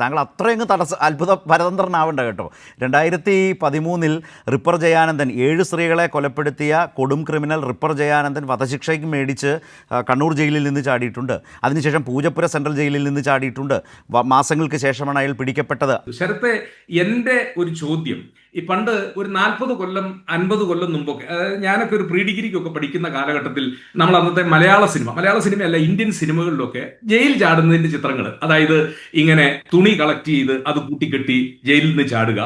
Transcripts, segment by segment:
താങ്കൾ അത്രയങ്ങ് തടസ്സ അത്ഭുത പരതന്ത്രനാവണ്ട കേട്ടോ. രണ്ടായിരത്തി പതിമൂന്നിൽ റിപ്പർ ജയാനന്ദൻ ഏഴ് സ്ത്രീകളെ കൊലപ്പെടുത്തിയ കൊടും ക്രിമിനൽ റിപ്പർ ജയാനന്ദൻ വധശിക്ഷയ്ക്ക് മേടിച്ച് കണ്ണൂർ ജയിലിൽ നിന്ന് ചാടിയിട്ടുണ്ട്. അതിനുശേഷം പൂജപ്പുര സെൻട്രൽ ജയിലിൽ നിന്ന് ചാടിയിട്ടുണ്ട്. മാസങ്ങൾക്ക് ശേഷമാണ് അയാൾ പിടിക്കപ്പെട്ടത്. ശരത്തെ എന്റെ ഒരു ചോദ്യം. ഈ പണ്ട് ഒരു നാൽപ്പത് കൊല്ലം അൻപത് കൊല്ലം മുമ്പൊക്കെ അതായത് ഞാനൊക്കെ ഒരു പ്രീ ഡിഗ്രിക്കൊക്കെ പഠിക്കുന്ന കാലഘട്ടത്തിൽ നമ്മൾ അന്നത്തെ മലയാള സിനിമ മലയാള സിനിമയല്ല ഇന്ത്യൻ സിനിമകളിലൊക്കെ ജയിൽ ചാടുന്നതിന്റെ ചിത്രങ്ങൾ അതായത് ഇങ്ങനെ തുണി കളക്ട് ചെയ്ത് അത് കൂട്ടിക്കെട്ടി ജയിലിൽ നിന്ന് ചാടുക.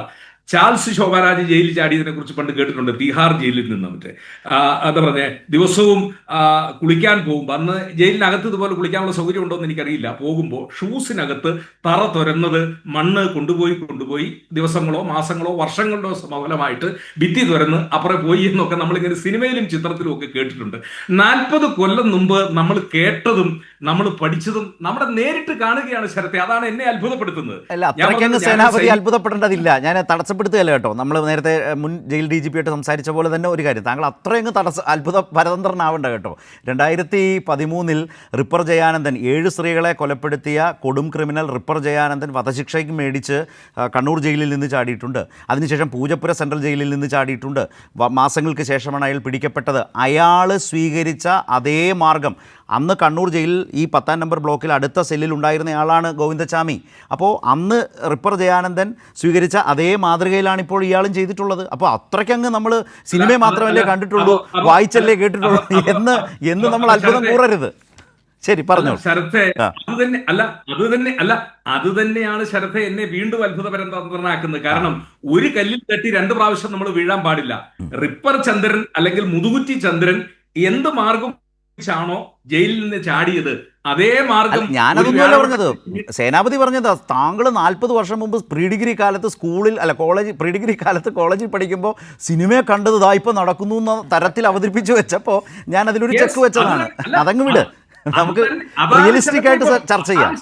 ചാൾസ് ശോഭാരാജ് ജയിലിൽ ചാടിയതിനെ കുറിച്ച് പണ്ട് കേട്ടിട്ടുണ്ട്. തിഹാർ ജയിലിൽ നിന്ന് മറ്റേ. എന്താ പറഞ്ഞ ദിവസവും കുളിക്കാൻ പോകുമ്പോൾ അന്ന് ജയിലിനകത്ത് ഇതുപോലെ കുളിക്കാനുള്ള സൗകര്യം ഉണ്ടോ എന്ന് എനിക്കറിയില്ല. പോകുമ്പോൾ ഷൂസിനകത്ത് തറ തുരന്നത് മണ്ണ് കൊണ്ടുപോയി കൊണ്ടുപോയി ദിവസങ്ങളോ മാസങ്ങളോ വർഷങ്ങളുടെ സമഫലമായിട്ട് ഭിത്തി തുരന്ന് അപ്പുറം പോയി എന്നൊക്കെ നമ്മളിങ്ങനെ സിനിമയിലും ചിത്രത്തിലും ഒക്കെ കേട്ടിട്ടുണ്ട്. നാൽപ്പത് കൊല്ലം മുമ്പ് നമ്മൾ കേട്ടതും നമ്മൾ പഠിച്ചതും നമ്മുടെ നേരിട്ട് കാണുകയാണ് ശരത്തെ. അതാണ് എന്നെ അത്ഭുതപ്പെടുത്തുന്നത്. അല്ല ഞാൻ അത്രയ്ക്കങ്ങ് തടസ്സപ്പെടുത്തുകയല്ല കേട്ടോ? നമ്മൾ നേരത്തെ മുൻ ജയിൽ ഡി ജി പി ആയിട്ട് സംസാരിച്ച പോലെ തന്നെ ഒരു കാര്യം. താങ്കൾ അത്രയങ്ങ് തടസ്സ അത്ഭുത പരതന്ത്രനാവണ്ട കേട്ടോ? രണ്ടായിരത്തി പതിമൂന്നിൽ റിപ്പർ ജയാനന്ദൻ ഏഴ് സ്ത്രീകളെ കൊലപ്പെടുത്തിയ കൊടും ക്രിമിനൽ റിപ്പർ ജയാനന്ദൻ വധശിക്ഷയ്ക്ക് മേടിച്ച് കണ്ണൂർ ജയിലിൽ നിന്ന് ചാടിയിട്ടുണ്ട്. അതിനുശേഷം പൂജപ്പുര സെൻട്രൽ ജയിലിൽ നിന്ന് ചാടിയിട്ടുണ്ട്. മാസങ്ങൾക്ക് ശേഷമാണ് അയാൾ പിടിക്കപ്പെട്ടത്. അയാൾ സ്വീകരിച്ച അതേ മാർഗം അന്ന് കണ്ണൂർ ജയിലിൽ ഈ പത്താം നമ്പർ ബ്ലോക്കിൽ അടുത്ത സെല്ലിൽ ഉണ്ടായിരുന്നയാളാണ് ഗോവിന്ദചാമി അപ്പോൾ അന്ന് റിപ്പർ ജയാനന്ദൻ സ്വീകരിച്ച അതേ മാതൃകയിലാണ് ഇപ്പോൾ ഇയാളും ചെയ്തിട്ടുള്ളത്. അപ്പോൾ അത്രയ്ക്കങ്ങ് നമ്മൾ സിനിമയെ മാത്രമല്ലേ കണ്ടിട്ടുള്ളൂ വായിച്ചല്ലേ കേട്ടിട്ടുള്ളൂ എന്ന് എന്ന് നമ്മൾ അത്ഭുതം കൂറരുത്. ശരി പറഞ്ഞു ശരത്തെ അത് തന്നെ അല്ല അത് തന്നെ അല്ല അത് തന്നെയാണ് ശരത്തെ എന്നെ വീണ്ടും അത്ഭുതപരന്തന്ത്രനാക്കുന്നത് കാരണം ഒരു കല്ലിൽ തട്ടി രണ്ട് പ്രാവശ്യം നമ്മൾ വീഴാൻ പാടില്ല. റിപ്പർ ചന്ദ്രൻ അല്ലെങ്കിൽ മുതുകുറ്റി ചന്ദ്രൻ എന്ത് മാർഗം ാണോ ജയിലിൽ നിന്ന് ചാടിയത് അതേ മാർഗം ഞാനതൊന്നുമല്ല പറഞ്ഞത്. സേനാപതി പറഞ്ഞത് താങ്കൾ നാൽപ്പത് വർഷം മുമ്പ് പ്രീ ഡിഗ്രി കാലത്ത് സ്കൂളിൽ അല്ല കോളേജ് പ്രീ ഡിഗ്രി കാലത്ത് കോളേജിൽ പഠിക്കുമ്പോൾ സിനിമയെ കണ്ടത് ഇതാ ഇപ്പൊ നടക്കുന്നു എന്ന തരത്തിൽ അവതരിപ്പിച്ചു വെച്ചപ്പോ ഞാൻ അതിലൊരു ചെക്ക് വെച്ചതാണ്. അതങ്ങ് വിട്. നമുക്ക് റിയലിസ്റ്റിക് ആയിട്ട് ചർച്ച ചെയ്യാം.